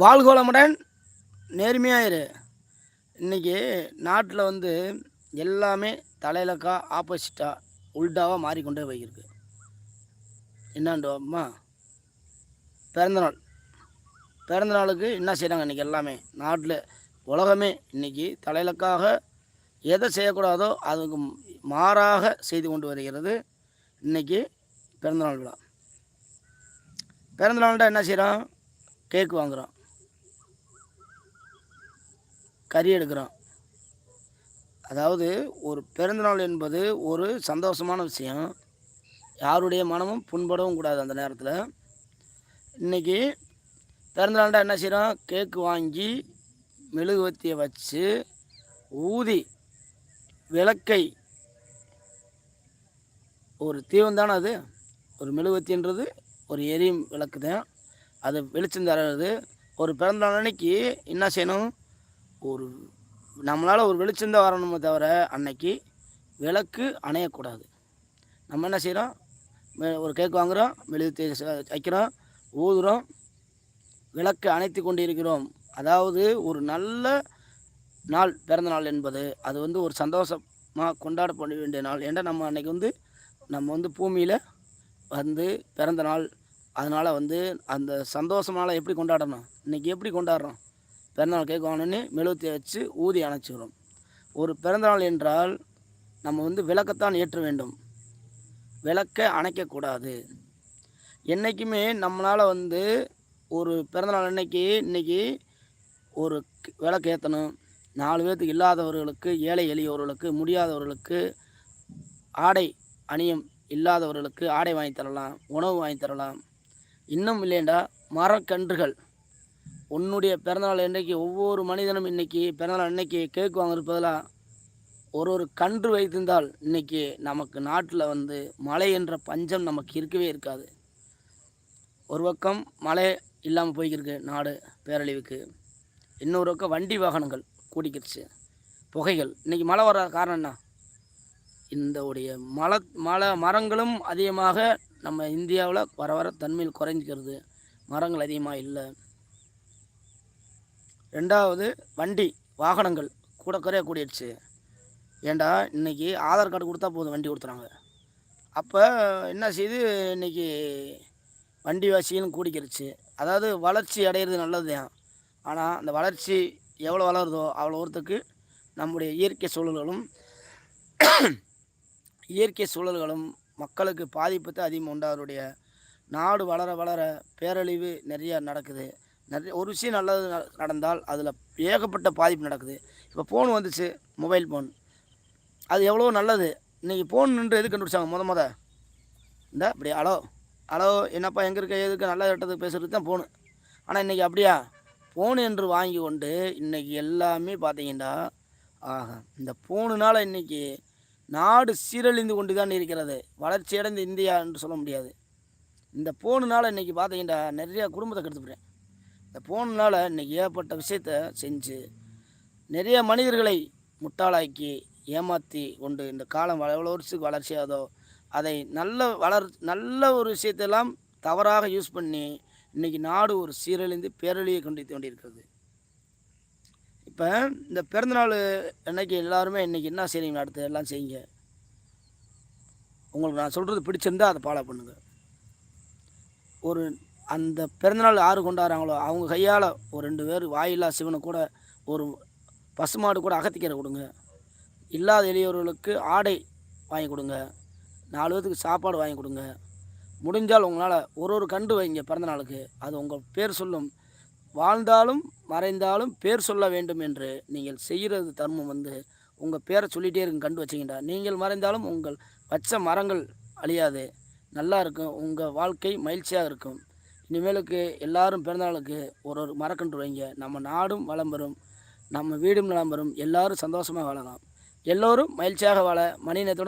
வாழ்கோளமுடன் நேர்மையாயிரு. இன்றைக்கி நாட்டில் வந்து எல்லாமே தலையிலக்கா ஆப்போசிட்டாக உல்டாவாக மாறிக்கொண்டே போயிருக்கு. என்னாண்டோம்மா பிறந்தநாள். பிறந்த நாளுக்கு என்ன செய்கிறாங்க இன்றைக்கி எல்லாமே? நாட்டில் உலகமே இன்றைக்கி தலையிலக்காக எதை செய்யக்கூடாதோ அதுக்கு மாறாக செய்து கொண்டு வருகிறது இன்றைக்கி பிறந்தநாள் விழா. பிறந்தநாள்டா என்ன செய்கிறோம் கேக் வாங்குகிறோம் கறி எடுக்கிறோம் அதாவது ஒரு பிறந்தநாள் என்பது ஒரு சந்தோஷமான விஷயம். யாருடைய மனமும் புண்படவும் கூடாது அந்த நேரத்தில். இன்றைக்கி பிறந்தநாள்டா என்ன செய்கிறோம் கேக்கு வாங்கி மெழுகுவத்தியை வச்சு ஊதி விளக்கை. ஒரு தீவம் தானே அது? ஒரு மெழுகுவத்தின்றது ஒரு எரியும் விளக்கு தான் அது வெளிச்சம் தர்றது ஒரு பிறந்தநாள் அன்னைக்கு என்ன செய்யணும்? ஒரு நம்மளால் ஒரு வெளிச்சம் தான் வரணுமே தவிர அன்னைக்கு விளக்கு அணையக்கூடாது. நம்ம என்ன செய்கிறோம் ஒரு கேக் வாங்குகிறோம் தே வைக்கிறோம் ஊதுகிறோம் விளக்கு அணைத்து கொண்டு இருக்கிறோம் அதாவது ஒரு நல்ல நாள் பிறந்த நாள் என்பது அது வந்து ஒரு சந்தோஷமாக கொண்டாடப்பட வேண்டிய நாள். ஏன்னா நம்ம அன்றைக்கி வந்து நம்ம வந்து பூமியில் வந்து பிறந்த நாள். அதனால் வந்து அந்த சந்தோஷமால எப்படி கொண்டாடணும்? இன்றைக்கி எப்படி கொண்டாடுறோம்? பிறந்தநாள் கேக் வாங்கணுன்னு மெழுகுத்தி வச்சு ஊதி அணைச்சிக்கிறோம் ஒரு பிறந்தநாள் என்றால் நம்ம வந்து விளக்கத்தான் ஏற்ற வேண்டும். விளக்கை அணைக்கக்கூடாது. என்றைக்குமே நம்மளால் வந்து ஒரு பிறந்தநாள் அன்னைக்கு இன்றைக்கி ஒரு விளக்கு ஏற்றணும் நாலு பேர்த்துக்கு இல்லாதவர்களுக்கு ஏழை எளியவர்களுக்கு முடியாதவர்களுக்கு ஆடை அணியும் இல்லாதவர்களுக்கு ஆடை வாங்கி தரலாம் உணவு வாங்கி தரலாம். இன்னும் இல்லைண்டா மரக்கன்றுகள். உன்னுடைய பிறந்தநாள் இன்றைக்கு ஒவ்வொரு மனிதனும் இன்றைக்கி பிறந்தநாள் அன்னைக்கு கேக் வாங்குறது பதிலாக ஒரு ஒரு கன்று வைத்திருந்தால் இன்றைக்கி நமக்கு நாட்டில் வந்து மழை என்ற பஞ்சம் நமக்கு இருக்கவே இருக்காது. ஒரு பக்கம் மழை இல்லாமல் போய்க்கிருக்கு நாடு பேரழிவுக்கு. இன்னொரு பக்கம் வண்டி வாகனங்கள் கூடிக்கிடுச்சு புகைகள். இன்னைக்கு மழை வர காரணம் என்ன? இந்த உடைய மலை மலை மரங்களும் அதிகமாக நம்ம இந்தியாவில் வர வர தன்மையில் குறைஞ்சிக்கிறது. மரங்கள் அதிகமாக இல்லை. ரெண்டாவது வண்டி வாகனங்கள் கூட குறைய கூடிடுச்சு. ஏண்டா இன்றைக்கி ஆதார் கார்டு கொடுத்தா போதும் வண்டி கொடுத்துறாங்க. அப்போ என்ன செய்யுது இன்னைக்கு வண்டி வாசிகளும் கூடிக்கிருச்சு அதாவது வளர்ச்சி அடையிறது நல்லது தான் ஆனால் அந்த வளர்ச்சி எவ்வளோ வளருதோ அவ்வளோ ஒருத்துக்கு நம்முடைய இயற்கை சூழல்களும் இயற்கை சூழல்களும் மக்களுக்கு பாதிப்பு தான் அதிகமாக அவருடைய நாடு வளர வளர பேரழிவு நிறையா நடக்குது. நிறைய ஒரு விஷயம் நல்லது ந- நடந்தால் அதில் ஏகப்பட்ட பாதிப்பு நடக்குது. இப்போ ஃபோன் வந்துச்சு மொபைல் ஃபோன் அது எவ்வளோ நல்லது. இன்றைக்கி ஃபோன் நின்று எது கண்டுபிடிச்சாங்க? முத முத. இந்த அப்படி ஹலோ? ஹலோ என்னப்பா எங்கே இருக்க? எதுக்கு? நல்ல இடத்துக்கு பேசுகிறது தான் ஃபோனு ஆனால் இன்றைக்கி அப்படியா? ஃபோன் என்று வாங்கி கொண்டு இன்றைக்கி எல்லாமே பார்த்தீங்கன்னா ஆஹா இந்த ஃபோனுனால் இன்றைக்கி நாடு சீரழிந்து கொண்டு தான் இருக்கிறது. வளர்ச்சியடைந்த இந்தியா என்று சொல்ல முடியாது. இந்த ஃபோனுனால் இன்றைக்கி பார்த்தீங்கன்னா நிறையா குடும்பத்தை கெடுத்துக்கிறேன் இந்த ஃபோனுனால் இன்றைக்கி ஏகப்பட்ட விஷயத்த செஞ்சு நிறைய மனிதர்களை முட்டாளாக்கி ஏமாற்றி கொண்டு இந்த காலம் எவ்வளோ வருஷத்துக்கு வளர்ச்சியாதோ அதை நல்ல வளர் நல்ல ஒரு விஷயத்தெல்லாம் தவறாக யூஸ் பண்ணி இன்றைக்கி நாடு ஒரு சீரழிந்து பேரழியை கொண்டு கொண்டிருக்கிறது. இப்போ இந்த பிறந்தநாள் அன்னைக்கு எல்லாருமே இன்றைக்கி என்ன செய்றீங்க? அடுத்து எல்லாம் செய்யுங்க. உங்களுக்கு நான் சொல்கிறது பிடிச்சிருந்தா அதை ஃபாலோ பண்ணுங்கள் ஒரு அந்த பிறந்தநாள் யார் கொண்டாடுறாங்களோ அவங்க கையால் ஒரு ரெண்டு பேர் வாயில்லா சிவனை கூட ஒரு பசுமாடு கூட அகத்திக்கரை கொடுங்க. இல்லாத எளியவர்களுக்கு ஆடை வாங்கி கொடுங்க. நாலு பேர்த்துக்கு சாப்பாடு வாங்கி கொடுங்க. முடிஞ்சால் உங்களால் ஒரு ஒரு கண்டு வைங்க பிறந்த நாளுக்கு அது உங்கள் பேர் சொல்லும். வாழ்ந்தாலும் மறைந்தாலும் பேர் சொல்ல வேண்டும் என்று நீங்கள் செய்கிறது தர்மம் வந்து உங்கள் பேரை சொல்லிகிட்டே இருக்கும் கண்டு வச்சிங்கடா நீங்கள் மறைந்தாலும் உங்கள் வச்ச மரங்கள் அழியாது. நல்லா இருக்கும். உங்கள் வாழ்க்கை மகிழ்ச்சியாக இருக்கும். இனிமேலுக்கு எல்லாரும் பிறந்தநாளுக்கு ஒரு ஒரு மரக்கன்று வைங்க. நம்ம நாடும் வளம் பெறும். நம்ம வீடும் நலம் பெறும். எல்லாரும் சந்தோஷமாக வாழலாம். எல்லோரும் மகிழ்ச்சியாக வாழ மணிநேயத்துடன்